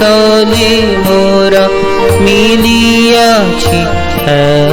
তলে মোরা মিলিয়াছি এক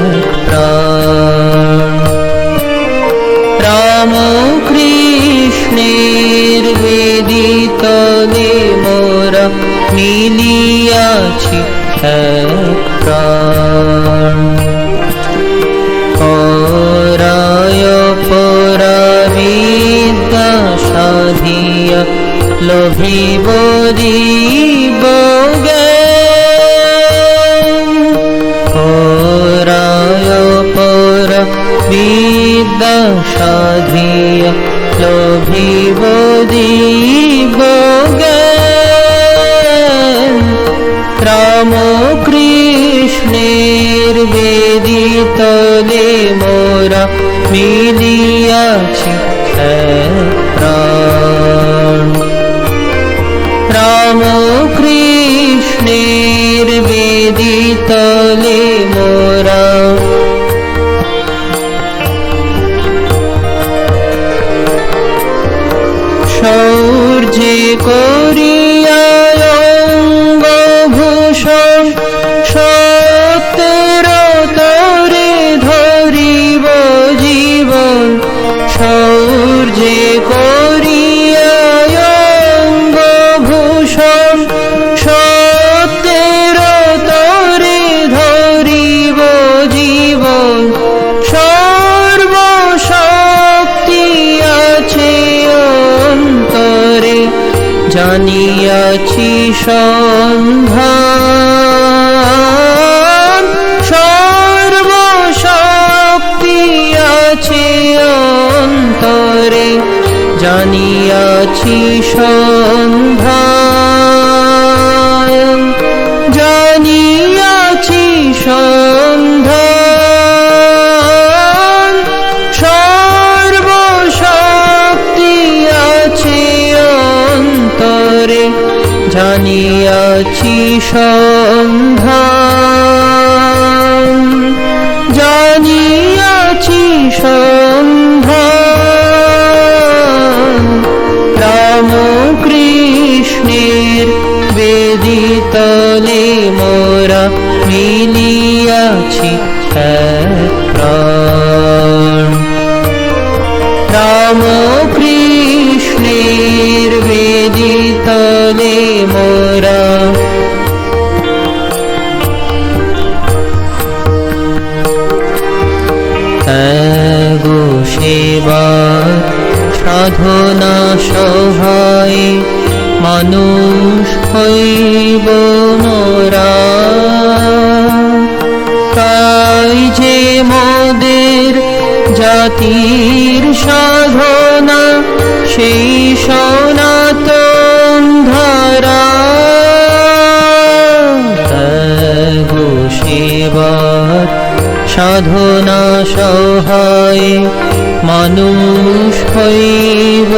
সাধিয়া লোভিব দিব রাম কৃষ্ণের বেদিতলে মোরা মিলিয়াছি প্রাণ রাম কৃষ্ণের বেদিতলে মোরা জানিয়াছি সন্ধান। সর্বশক্তি আছে অন্তরে। জানিয়াছি সন্ধান। সন্ধান। জানিয়াছি সন্ধান। রাম কৃষ্ণের বেদিতলে মোরা মিলিয়াছি রাম সেবা সাধনা সহায় মানুষ হইব মোরা। তাই যে মোদের জাতির সাধনা, সেই সনাতন ধারা। সেবার সাধনা সহায় মানুষ হইব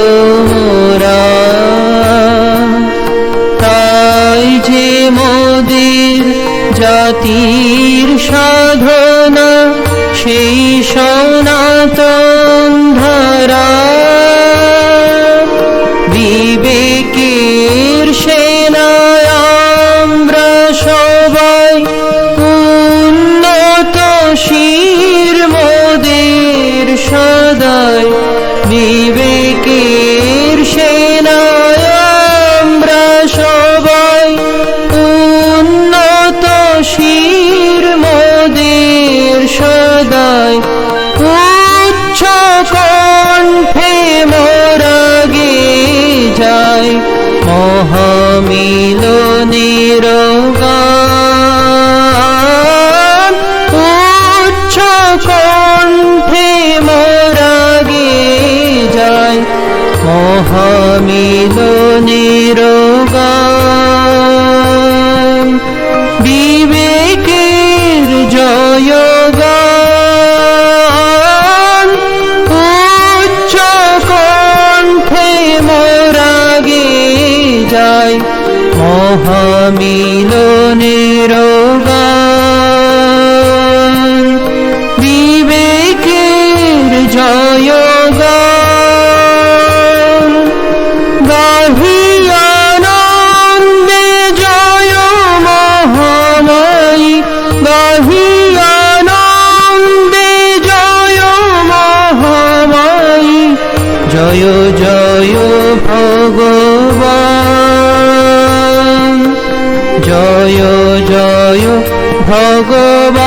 তাই যে মোদের জাতির ನೀವೇ ಕೇ জয় জয় ভগবান। জয় জয় ভগবান।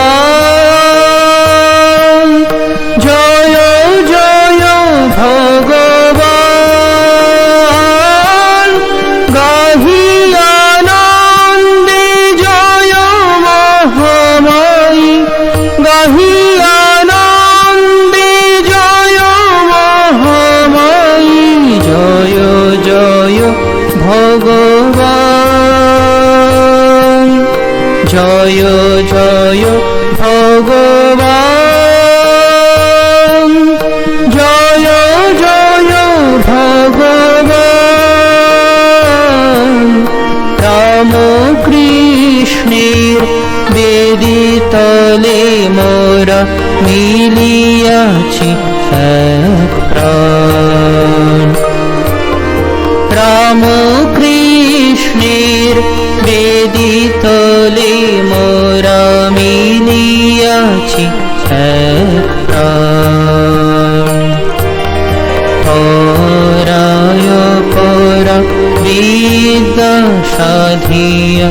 সাধিয়া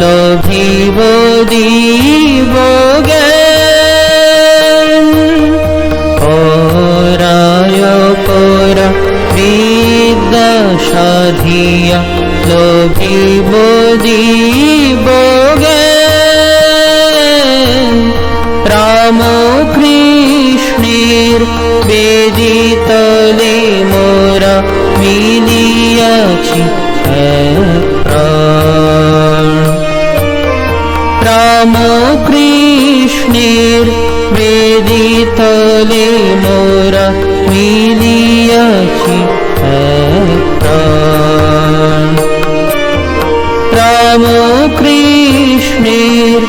লোভিব দিব পরায় পরা বিদ্যা সাধিয়া লোভিব দিব রাম কৃষ্ণের বেদিতলে মোরা মিলিয়াছি কৃষ্ণের বেদিতলে মোরা মিলিয়াছি রাম কৃষ্ণের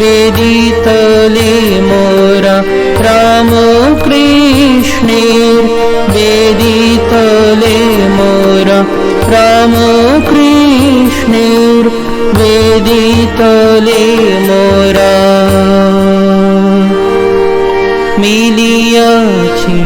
বেদিতলে মোরা রাম কৃষ্ণের বেদিতলে মোরা রাম কৃষ্ণের বেদিতলে মোরা মিলিয়াছি।